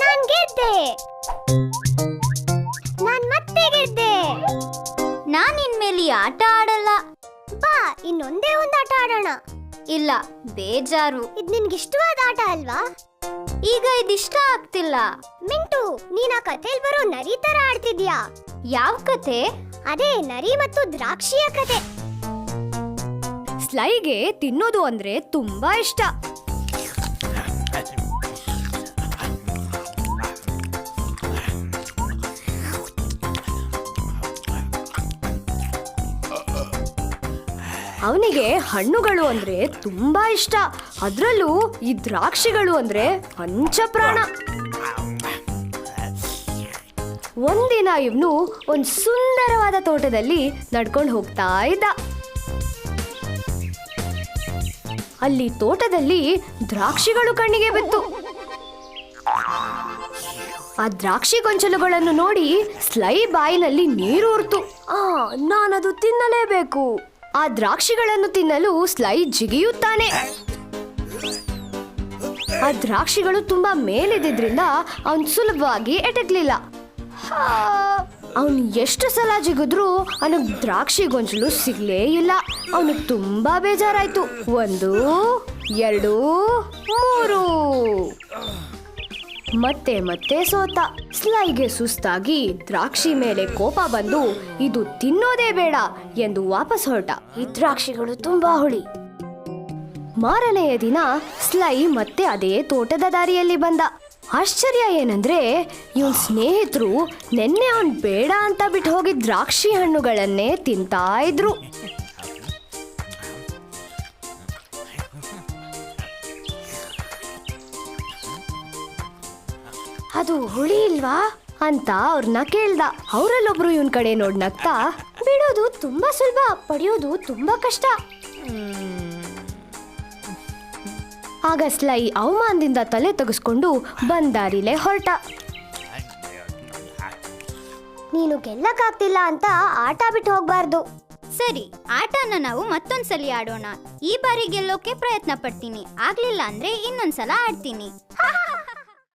ನಾನ್ ಗೆದ್ದೆ. ನಾನ್ ಮತ್ತೆ ಗೆದ್ದೆ. ನಾನ್ ಆಟ ಆಡಲ್ಲ. ಬಾ, ಇನ್ನೊಂದೇ ಒಂದು ಆಟ ಆಡೋಣ. ಇಲ್ಲ, ಬೇಜಾರು. ಇದ್ ನಿನ್ಗೆ ಇಷ್ಟವಾದ ಆಟ ಅಲ್ವಾ? ಈಗ ಇದಿಷ್ಟ ಆಗ್ತಿಲ್ಲ. ಮಿಂಟು, ನೀನ್ ಆ ಕಥೆಲ್ ಬರೋ ನರಿ ತರ ಆಡ್ತಿದ್ಯಾ? ಯಾವ ಕತೆ ಅದೇ ನರಿ ಮತ್ತು ದ್ರಾಕ್ಷಿಯ ಕತೆ ಸ್ಲೈಗೆ ತಿನ್ನೋದು ಅಂದ್ರೆ ತುಂಬಾ ಇಷ್ಟ. ಅವನಿಗೆ ಹಣ್ಣುಗಳು ಅಂದ್ರೆ ತುಂಬಾ ಇಷ್ಟ. ಅದರಲ್ಲೂ ಈ ದ್ರಾಕ್ಷಿಗಳು ಅಂದ್ರೆ ಪಂಚಪ್ರಾಣ. ಒಂದಿನ ಇವನು ಒಂದು ಸುಂದರವಾದ ತೋಟದಲ್ಲಿ ನಡ್ಕೊಂಡು ಹೋಗ್ತಾ ಇದ್ದ. ಅಲ್ಲಿ ತೋಟದಲ್ಲಿ ದ್ರಾಕ್ಷಿಗಳು ಕಣ್ಣಿಗೆ ಬಿತ್ತು. ಆ ದ್ರಾಕ್ಷಿ ಗೊಂಚಲುಗಳನ್ನು ನೋಡಿ ಸ್ಲೈ ಬಾಯಿನಲ್ಲಿ ನೀರು ಉರ್ತು. ಆ, ನಾನದು ತಿನ್ನಲೇಬೇಕು. ಆ ದ್ರಾಕ್ಷಿಗಳನ್ನು ತಿನ್ನಲು ಸ್ಲೈ ಜಿಗಿಯುತ್ತಾನೆ. ಆ ದ್ರಾಕ್ಷಿಗಳು ತುಂಬಾ ಮೇಲಿದ್ದಿದ್ರಿಂದ ಅವನ್ ಸುಲಭವಾಗಿ ಎಟಕ್ಲಿಲ್ಲ ಅವನು ಎಷ್ಟು ಸಲ ಜಿಗಿದ್ರು ಅವನಿಗೆ ದ್ರಾಕ್ಷಿ ಗೊಂಚಲು ಸಿಗ್ಲೇ ಇಲ್ಲ. ಅವನಿಗೆ ತುಂಬಾ ಬೇಜಾರಾಯ್ತು. ಒಂದು, ಎರಡು, ಮೂರು. ಮತ್ತೆ ಮತ್ತೆ ಸೋತ ಸ್ಲೈಗೆ ಸುಸ್ತಾಗಿ ದ್ರಾಕ್ಷಿ ಮೇಲೆ ಕೋಪ ಬಂದು, ಇದು ತಿನ್ನೋದೇ ಬೇಡ ಎಂದು ವಾಪಸ್ ಹೊರಟ. ಈ ದ್ರಾಕ್ಷಿಗಳು ತುಂಬಾ ಹುಳಿ. ಮಾರನೆಯ ದಿನ ಸ್ಲೈ ಮತ್ತೆ ಅದೇ ತೋಟದ ದಾರಿಯಲ್ಲಿ ಬಂದ. ಆಶ್ಚರ್ಯ ಏನಂದ್ರೆ, ಇವನ್ ಸ್ನೇಹಿತರು ನಿನ್ನೆ ಅವನ್ ಬೇಡ ಅಂತ ಬಿಟ್ಟು ಹೋಗಿದ್ ದ್ರಾಕ್ಷಿ ಹಣ್ಣುಗಳನ್ನೇ ತಿಂತಾ ಇದ್ರು. ಅದು ಹುಳಿ ಇಲ್ವಾ ಅಂತ ಅವ್ರನ್ನ ಕೇಳ್ದ. ಅವರಲ್ಲೊಬ್ರು ಇವನ್ ಕಡೆ ನೋಡ್ ನಗ್ತಾ, ಬಿಡೋದು ತುಂಬಾ ಸುಲಭ, ಪಡೆಯೋದು ತುಂಬಾ ಕಷ್ಟ. ಆಗ ಸ್ಲೈ ಅವಮಾನದಿಂದ ತಲೆ ತೆಗೆಸ್ಕೊಂಡು ಬಂದಾರಿಲೆ ಹೊರಟ. ನೀನು ಗೆಲ್ಲಕ್ಕಾಗ್ತಿಲ್ಲ ಅಂತ ಆಟ ಬಿಟ್ಟು ಹೋಗ್ಬಾರ್ದು. ಸರಿ ಆಟನ ನಾವು ಮತ್ತೊಂದ್ಸಲಿ ಆಡೋಣ. ಈ ಬಾರಿ ಗೆಲ್ಲೋಕೆ ಪ್ರಯತ್ನ ಪಡ್ತೀನಿ ಆಗ್ಲಿಲ್ಲ ಅಂದ್ರೆ ಇನ್ನೊಂದ್ಸಲ ಆಡ್ತೀನಿ.